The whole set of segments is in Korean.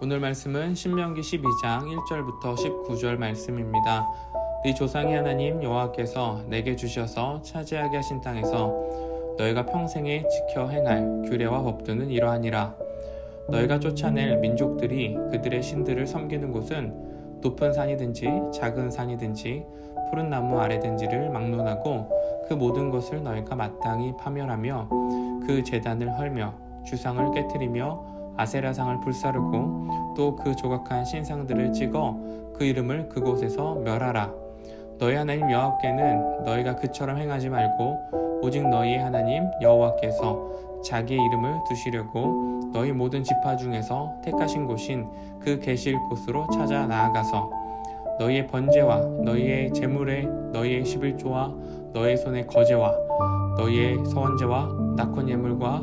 오늘 말씀은 신명기 12장 1절부터 19절 말씀입니다. 네 조상의 하나님 여호와께서 내게 주셔서 차지하게 하신 땅에서 너희가 평생에 지켜 행할 규례와 법도는 이러하니라. 너희가 쫓아낼 민족들이 그들의 신들을 섬기는 곳은 높은 산이든지 작은 산이든지 푸른 나무 아래든지를 막론하고 그 모든 것을 너희가 마땅히 파멸하며 그 재단을 헐며 주상을 깨뜨리며 아세라상을 불사르고 또 그 조각한 신상들을 찍어 그 이름을 그곳에서 멸하라. 너희 하나님 여호와께는 너희가 그처럼 행하지 말고 오직 너희의 하나님 여호와께서 자기의 이름을 두시려고 너희 모든 지파 중에서 택하신 곳인 그 계실 곳으로 찾아 나아가서 너희의 번제와 너희의 제물에 너희의 십일조와 너희 손의 거제와 너희의 서원제와 낙혼 예물과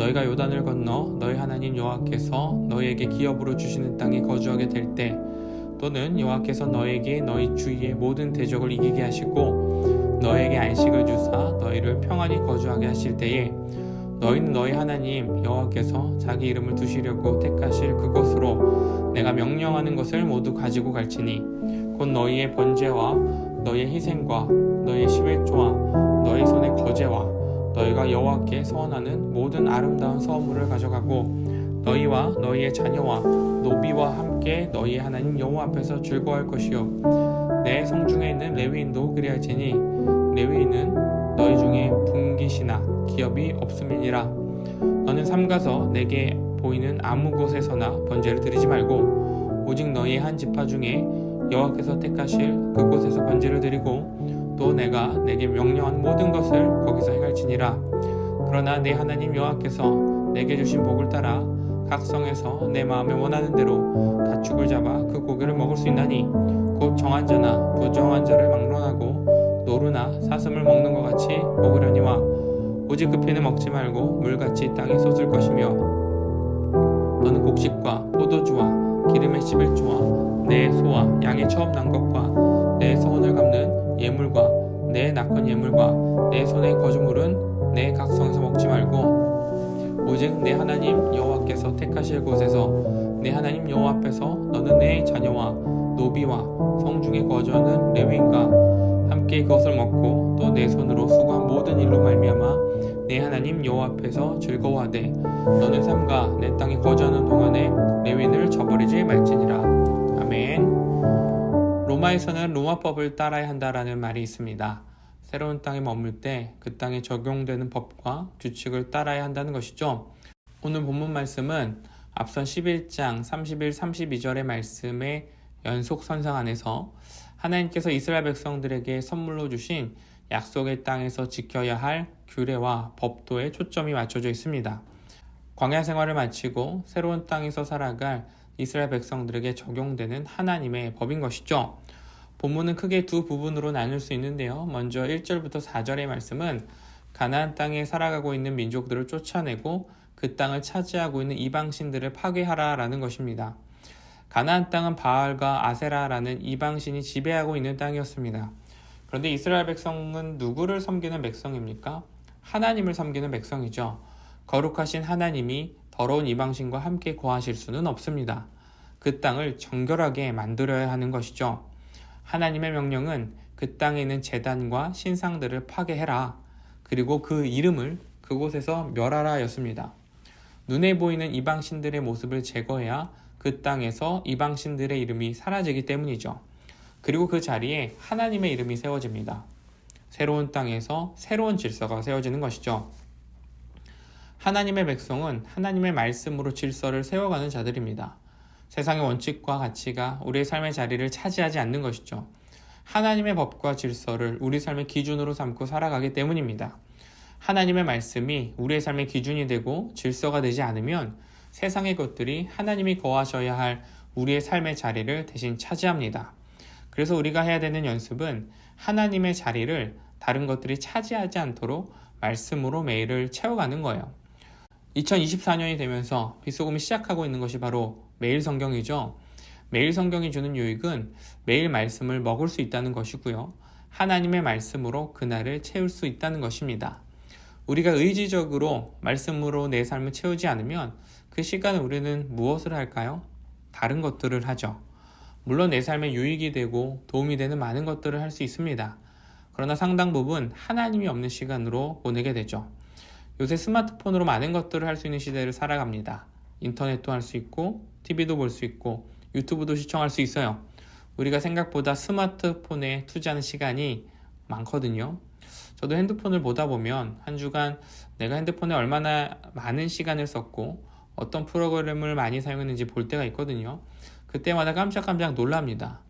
너희가 요단을 건너 너희 하나님 여호와께서 너희에게 기업으로 주시는 땅에 거주하게 될 때 또는 여호와께서 너희에게 너희 주위의 모든 대적을 이기게 하시고 너희에게 안식을 주사 너희를 평안히 거주하게 하실 때에 너희는 너희 하나님 여호와께서 자기 이름을 두시려고 택하실 그곳으로 내가 명령하는 것을 모두 가지고 갈지니 곧 너희의 번제와 너희의 희생과 너희의 십일조와 너희 손의 거제와 너희가 여호와께 서원하는 모든 아름다운 서원물을 가져가고 너희와 너희의 자녀와 노비와 함께 너희 하나님 여호와 앞에서 즐거워할 것이요. 내 성중에 있는 레위인도 그리할지니 레위인은 너희 중에 분깃이나 기업이 없음이니라. 너는 삼가서 내게 보이는 아무 곳에서나 번제를 드리지 말고 오직 너희의 한 지파 중에 여호와께서 택하실 그곳에서 번제를 드리고 또 내가 내게 명령한 모든 것을 거기서 행할지니라. 그러나 내 하나님 여호와께서 내게 주신 복을 따라 각 성에서 내 마음에 원하는 대로 가축을 잡아 그 고기를 먹을 수 있나니 곧 정한 자나 부정한 자를 막론하고 노루나 사슴을 먹는 것 같이 먹으려니와 오직 그 피는 먹지 말고 물같이 땅에 쏟을 것이며 너는 곡식과 포도주와 기름의 십일조와 내 소와 양의 처음 난 것과 내 서원을 갚는 예물과 내 낙헌 예물과 내 손의 거주물은 내 각성에서 먹지 말고 오직 내 하나님 여호와께서 택하실 곳에서 내 하나님 여호와 앞에서 너는 내 자녀와 노비와 성중에 거주하는 레위인과 함께 그것을 먹고 또 내 손으로 수고한 모든 일로 말미암아 내 하나님 여호와 앞에서 즐거워하되 너는 삼가 내 땅에 거주하는 동안에 레위인을 저버리지 말지니라. 아멘 로마에서는 로마법을 따라야 한다라는 말이 있습니다. 새로운 땅에 머물 때 그 땅에 적용되는 법과 규칙을 따라야 한다는 것이죠. 오늘 본문 말씀은 앞선 11장 31, 32절의 말씀의 연속 선상 안에서 하나님께서 이스라엘 백성들에게 선물로 주신 약속의 땅에서 지켜야 할 규례와 법도에 초점이 맞춰져 있습니다. 광야 생활을 마치고 새로운 땅에서 살아갈 이스라엘 백성들에게 적용되는 하나님의 법인 것이죠. 본문은 크게 두 부분으로 나눌 수 있는데요. 먼저 1절부터 4절의 말씀은 가나안 땅에 살아가고 있는 민족들을 쫓아내고 그 땅을 차지하고 있는 이방신들을 파괴하라라는 것입니다. 가나안 땅은 바알과 아세라라는 이방신이 지배하고 있는 땅이었습니다. 그런데 이스라엘 백성은 누구를 섬기는 백성입니까? 하나님을 섬기는 백성이죠. 거룩하신 하나님이 더러운 이방신과 함께 거하실 수는 없습니다. 그 땅을 정결하게 만들어야 하는 것이죠. 하나님의 명령은 그 땅에 있는 재단과 신상들을 파괴해라. 그리고 그 이름을 그곳에서 멸하라 였습니다. 눈에 보이는 이방신들의 모습을 제거해야 그 땅에서 이방신들의 이름이 사라지기 때문이죠. 그리고 그 자리에 하나님의 이름이 세워집니다. 새로운 땅에서 새로운 질서가 세워지는 것이죠. 하나님의 백성은 하나님의 말씀으로 질서를 세워가는 자들입니다. 세상의 원칙과 가치가 우리의 삶의 자리를 차지하지 않는 것이죠. 하나님의 법과 질서를 우리 삶의 기준으로 삼고 살아가기 때문입니다. 하나님의 말씀이 우리의 삶의 기준이 되고 질서가 되지 않으면 세상의 것들이 하나님이 거하셔야 할 우리의 삶의 자리를 대신 차지합니다. 그래서 우리가 해야 되는 연습은 하나님의 자리를 다른 것들이 차지하지 않도록 말씀으로 매일을 채워가는 거예요. 2024년이 되면서 빗소금이 시작하고 있는 것이 바로 매일 성경이죠. 매일 성경이 주는 유익은 매일 말씀을 먹을 수 있다는 것이고요. 하나님의 말씀으로 그날을 채울 수 있다는 것입니다. 우리가 의지적으로 말씀으로 내 삶을 채우지 않으면 그 시간에 우리는 무엇을 할까요? 다른 것들을 하죠. 물론 내 삶에 유익이 되고 도움이 되는 많은 것들을 할 수 있습니다. 그러나 상당 부분 하나님이 없는 시간으로 보내게 되죠. 요새 스마트폰으로 많은 것들을 할 수 있는 시대를 살아갑니다. 인터넷도 할 수 있고, TV도 볼 수 있고, 유튜브도 시청할 수 있어요. 우리가 생각보다 스마트폰에 투자하는 시간이 많거든요. 저도 핸드폰을 보다 보면 한 주간 내가 핸드폰에 얼마나 많은 시간을 썼고 어떤 프로그램을 많이 사용했는지 볼 때가 있거든요. 그때마다 깜짝깜짝 놀랍니다.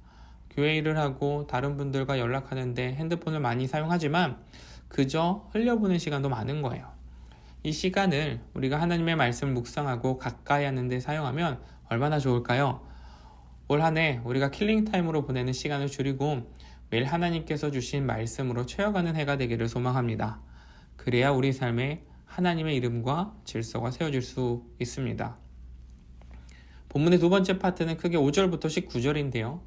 교회 일을 하고 다른 분들과 연락하는데 핸드폰을 많이 사용하지만 그저 흘려보는 시간도 많은 거예요. 이 시간을 우리가 하나님의 말씀을 묵상하고 가까이 하는 데 사용하면 얼마나 좋을까요? 올 한 해 우리가 킬링 타임으로 보내는 시간을 줄이고 매일 하나님께서 주신 말씀으로 채워가는 해가 되기를 소망합니다. 그래야 우리 삶에 하나님의 이름과 질서가 세워질 수 있습니다. 본문의 두 번째 파트는 크게 5절부터 19절인데요.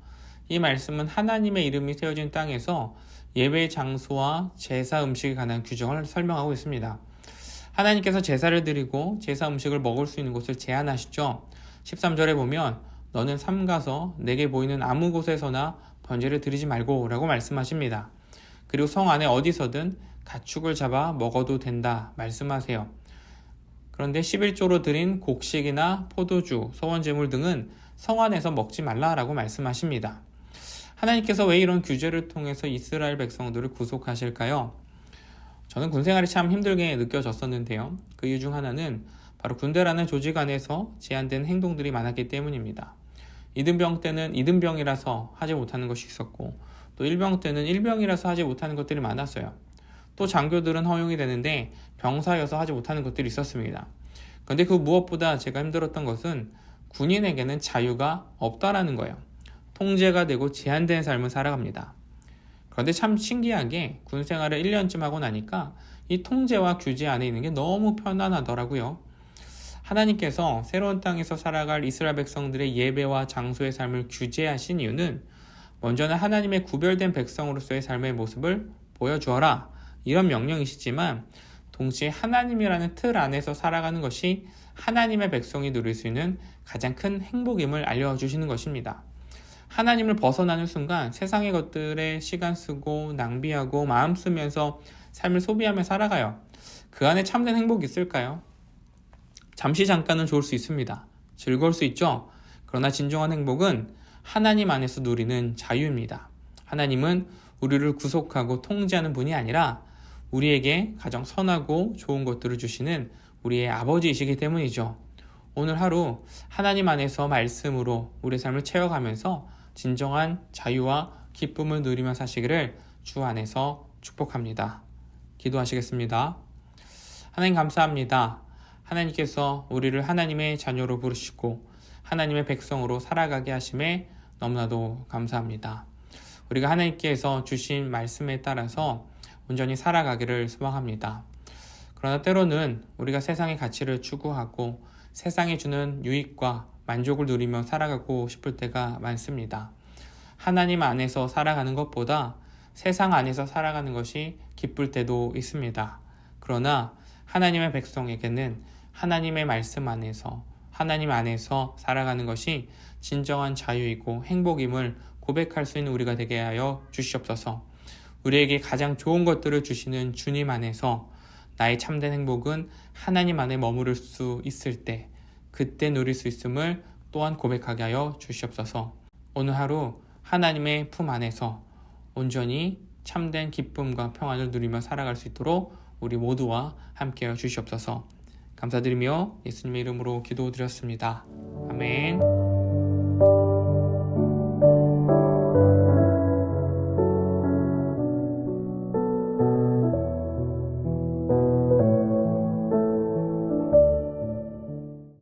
이 말씀은 하나님의 이름이 세워진 땅에서 예배 장소와 제사 음식에 관한 규정을 설명하고 있습니다. 하나님께서 제사를 드리고 제사 음식을 먹을 수 있는 곳을 제한하시죠. 13절에 보면 너는 삼가서 내게 보이는 아무 곳에서나 번제를 드리지 말고 라고 말씀하십니다. 그리고 성 안에 어디서든 가축을 잡아 먹어도 된다 말씀하세요. 그런데 11조로 드린 곡식이나 포도주, 소원제물 등은 성 안에서 먹지 말라라고 말씀하십니다. 하나님께서 왜 이런 규제를 통해서 이스라엘 백성들을 구속하실까요? 저는 군 생활이 참 힘들게 느껴졌었는데요. 그 이유 중 하나는 바로 군대라는 조직 안에서 제한된 행동들이 많았기 때문입니다. 이등병 때는 이등병이라서 하지 못하는 것이 있었고 또 일병 때는 일병이라서 하지 못하는 것들이 많았어요. 또 장교들은 허용이 되는데 병사여서 하지 못하는 것들이 있었습니다. 그런데 그 무엇보다 제가 힘들었던 것은 군인에게는 자유가 없다라는 거예요. 통제가 되고 제한된 삶을 살아갑니다. 그런데 참 신기하게 군 생활을 1년쯤 하고 나니까 이 통제와 규제 안에 있는 게 너무 편안하더라고요. 하나님께서 새로운 땅에서 살아갈 이스라엘 백성들의 예배와 장소의 삶을 규제하신 이유는 먼저는 하나님의 구별된 백성으로서의 삶의 모습을 보여주어라 이런 명령이시지만 동시에 하나님이라는 틀 안에서 살아가는 것이 하나님의 백성이 누릴 수 있는 가장 큰 행복임을 알려주시는 것입니다. 하나님을 벗어나는 순간 세상의 것들에 시간 쓰고 낭비하고 마음 쓰면서 삶을 소비하며 살아가요. 그 안에 참된 행복이 있을까요? 잠시 잠깐은 좋을 수 있습니다. 즐거울 수 있죠? 그러나 진정한 행복은 하나님 안에서 누리는 자유입니다. 하나님은 우리를 구속하고 통제하는 분이 아니라 우리에게 가장 선하고 좋은 것들을 주시는 우리의 아버지이시기 때문이죠. 오늘 하루 하나님 안에서 말씀으로 우리 삶을 채워가면서 진정한 자유와 기쁨을 누리며 사시기를 주 안에서 축복합니다. 기도하시겠습니다. 하나님 감사합니다. 하나님께서 우리를 하나님의 자녀로 부르시고 하나님의 백성으로 살아가게 하심에 너무나도 감사합니다. 우리가 하나님께서 주신 말씀에 따라서 온전히 살아가기를 소망합니다. 그러나 때로는 우리가 세상의 가치를 추구하고 세상에 주는 유익과 만족을 누리며 살아가고 싶을 때가 많습니다. 하나님 안에서 살아가는 것보다 세상 안에서 살아가는 것이 기쁠 때도 있습니다. 그러나 하나님의 백성에게는 하나님의 말씀 안에서 하나님 안에서 살아가는 것이 진정한 자유이고 행복임을 고백할 수 있는 우리가 되게 하여 주시옵소서. 우리에게 가장 좋은 것들을 주시는 주님 안에서 나의 참된 행복은 하나님 안에 머무를 수 있을 때 그때 누릴 수 있음을 또한 고백하게 하여 주시옵소서. 오늘 하루 하나님의 품 안에서 온전히 참된 기쁨과 평안을 누리며 살아갈 수 있도록 우리 모두와 함께하여 주시옵소서. 감사드리며 예수님의 이름으로 기도드렸습니다. 아멘.